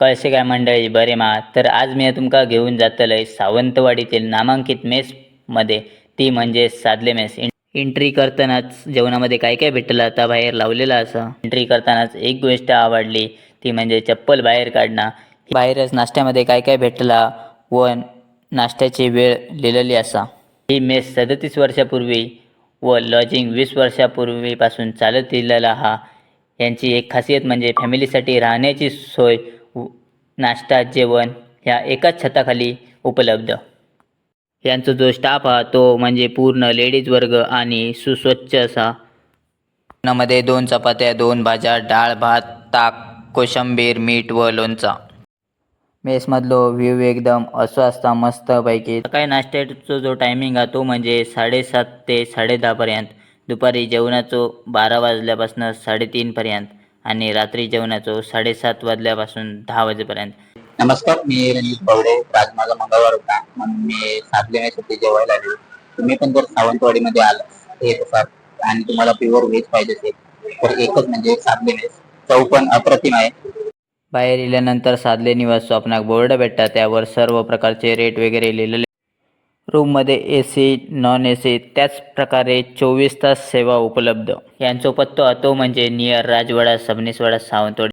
कळशे काय मंडळी? बरे मा. तर आज मी तुमका घेऊन जातलय सावंतवाडीतील नामांकित मेसमध्ये ती म्हणजे सादले मेस. एंट्री करतानाच जेवणामध्ये काय काय भेटलं? आता बाहेर लावलेलं असं. एंट्री करतानाच एक गोष्ट आवडली. ती म्हणजे चप्पल बाहेर काढणं. बाहेरच नाश्त्यामध्ये काय काय भेटला? व नाश्त्याची वेळ लिहिलेली असा. ही मेस सदतीस वर्षापूर्वी व लॉजिंग वीस वर्षापूर्वीपासून चालत दिलेला हा. यांची एक खासियत म्हणजे फॅमिलीसाठी राहण्याची सोय नाश्ता जेवण ह्या एकाच छताखाली उपलब्ध. यांचा जो स्टाफ हा तो म्हणजे पूर्ण लेडीज वर्ग आणि सुस्वच्छ असा. मध्ये दोन चपात्या दोन भाज्या डाळ भात ताक कोशंबीर मीठ व लोणचा. मेसमधलो व्ह्यू एकदम असं असता मस्तपैकी. सकाळी नाश्त्याचा जो टायमिंग आहे तो म्हणजे साडेसात ते साडेदहापर्यंत दुपारी जेवणाचो बारा वाजल्यापासून साडेतीनपर्यंत आणि रात्री जेवणाचो साडेसात वाजल्यापासून दहा वाजेपर्यंत. नमस्कार मी रणजित बवडे. आज माझा मंगळवार होता. म्हणून मी साधले साठी जेवायला आलो तुम्ही पण जर सावंतवाडीमध्ये आला येत असाल आणि तुम्हाला प्युअर व्हेज पाहिजे असेल तर एकच म्हणजे साधले मेस चव पण अप्रतिम आहे. बाहेर गेल्यानंतर साधले निवास स्वप्नाक बोर्ड भेटतात. त्यावर सर्व प्रकारचे रेट वगैरे लिहिलेले रूममध्ये A C non A C त्याच प्रकारे चोवीस तास सेवा उपलब्ध. यांचा पत्तो तो म्हणजे नियर राजवाडा सबनीसवाडा सावंतवाडी.